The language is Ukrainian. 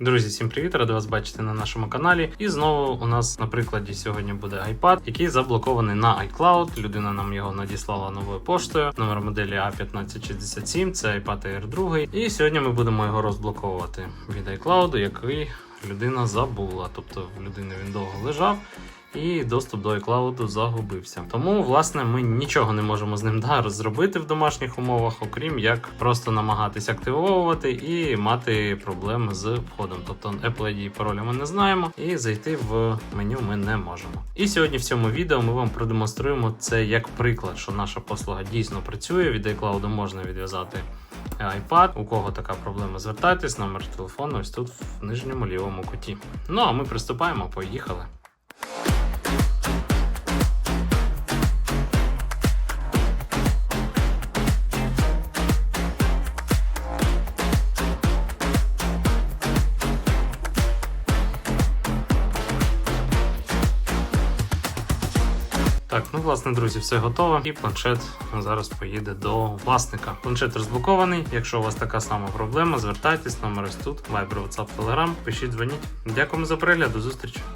Друзі, всім привіт! Ради вас бачити на нашому каналі. І знову у нас на прикладі сьогодні буде iPad, який заблокований на iCloud. Людина нам його надіслала новою поштою. Номер моделі A1567, це iPad Air 2. І сьогодні ми будемо його розблоковувати від iCloud, який людина забула. Тобто в людини він довго лежав. І доступ до iCloud загубився. Тому, власне, ми нічого не можемо з ним да, зробити в домашніх умовах, окрім як просто намагатись активовувати і мати проблеми з входом. Тобто Apple ID пароля ми не знаємо, і зайти в меню ми не можемо. І сьогодні в цьому відео ми вам продемонструємо це як приклад, що наша послуга дійсно працює. Від iCloud можна відв'язати iPad. У кого така проблема, звертайтесь, номер телефону ось тут в нижньому лівому куті. Ну а ми приступаємо, поїхали. Так, ну власне, друзі, все готово. І планшет зараз поїде до власника. Планшет розблокований. Якщо у вас така сама проблема, звертайтесь, номер ось тут, Viber, WhatsApp, Telegram, пишіть, дзвоніть. Дякуємо за перегляд, до зустрічі.